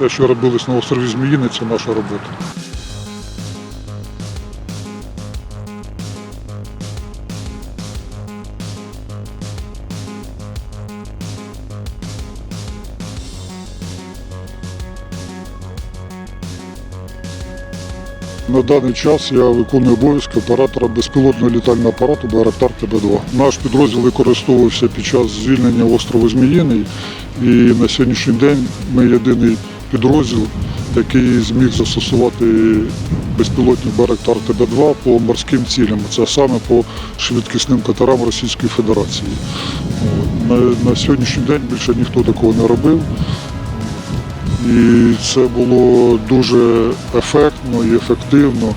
Все, що робилось на острові Зміїни, це наша робота. На даний час я виконую обов'язки оператора безпілотного літального апарату Байрактар ТБ-2. Наш підрозділ використовувався під час звільнення острову Зміїний, і на сьогоднішній день ми єдиний підрозділ, який зміг застосувати безпілотний Байрактар ТБ-2 по морським цілям. Це саме по швидкісним катерам Російської Федерації. На, на сьогоднішній день більше ніхто такого не робив. І це було дуже ефектно і ефективно.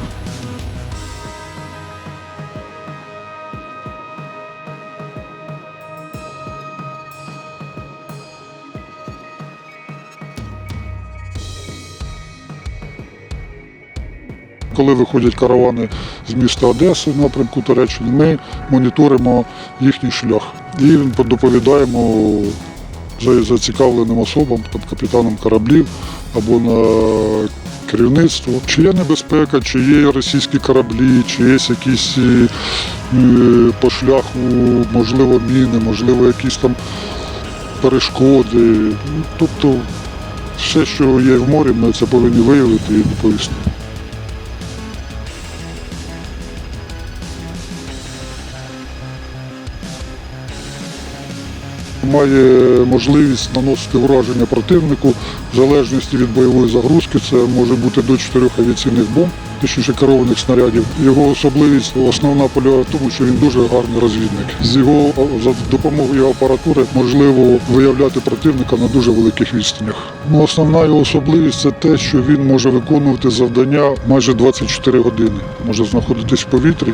Коли виходять каравани з міста Одеси в напрямку Туреччини, ми моніторимо їхній шлях і доповідаємо зацікавленим особам, там, капітанам кораблів або на керівництво, чи є небезпека, чи є російські кораблі, чи є якісь е, по шляху, можливо, міни, можливо, якісь там перешкоди. Тобто все, що є в морі, ми це повинні виявити і доповісти. Має можливість наносити ураження противнику в залежності від бойової загрузки. Це може бути до чотирьох авіаційних бомб, точніше керованих снарядів. Його особливість основна полягає в тому, що він дуже гарний розвідник. З його за допомогою апаратури можливо виявляти противника на дуже великих відстанях. Ну, основна його особливість це те, що він може виконувати завдання майже 24 години. Може знаходитись в повітрі